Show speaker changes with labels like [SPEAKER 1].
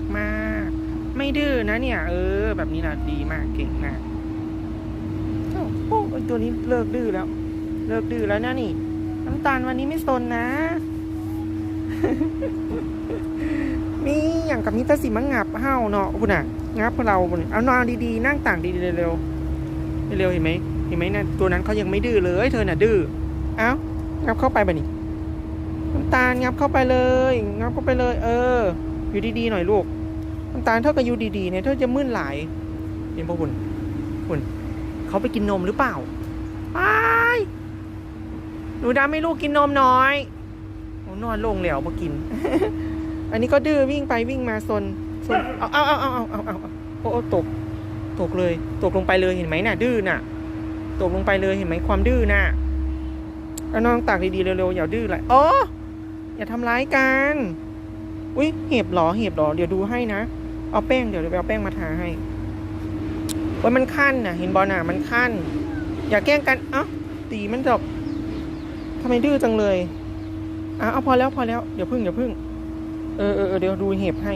[SPEAKER 1] รักมาก ไม่ดื้อนะเนี่ย เออ แบบนี้นะดีมากเก่งมากโอ้ตัวนี้เลิกดื้อแล้ว เลิกดื้อแล้วนะนี่ น้ำตาลวันนี้ไม่สนนะมีอย่างกับมิตรสิมังงับเฮ้าเนาะคุณอะงับพวกเราเอานอนดีๆนั่งต่างดีๆเร็วๆเร็วเห็นไหมเห็นไหมนะตัวนั้นเขายังไม่ดื้อเลยเธอน่ะดื้อเอ้างับเข้าไปบ่นี่น้ำตาลงับเข้าไปเลย งับเข้าไปเลย เออ อยู่ดีๆหน่อยลูกน้ำตาลเท่ากับอยู่ดีๆเนี่ยเธอจะมึนหลายเห็นปะคุณคุณเขาไปกินนมหรือเปล่าไปหนูดำให้ลูกกินนมหน้อยอนอนลงแล้วมากิน อันนี้ก็ดื้อวิ่งไปวิ่งมาซนซนเอาเอาเอาเอาเอาเอาเอาโอ้โอ้ตก ตกเลย ตกลงไปเลยเห็นไหมน่ะ ดื้อน่ะ ตกลงไปเลยเห็นไหมความดื้อน่ะเอาน้องตากดีๆเร็วๆอย่าดื้อเลยโอ้อย่าทำร้ายกัน อุ้ยเห็บหรอเห็บหรอเดี๋ยวดูให้นะเอาแป้งเดี๋ยวไปเอาแป้งมาทาให้ว่ามันขั้นน่ะเห็นบอลน่ะมันขั้น อย่าแกล้งกันเอ้าตีมันจบทำไมดื้อจังเลยอะเอาพอแล้วพอแล้วเดี๋ยวพึ่งเดี๋ยวพึ่งเออเออเดี๋ยวดูเห็บให้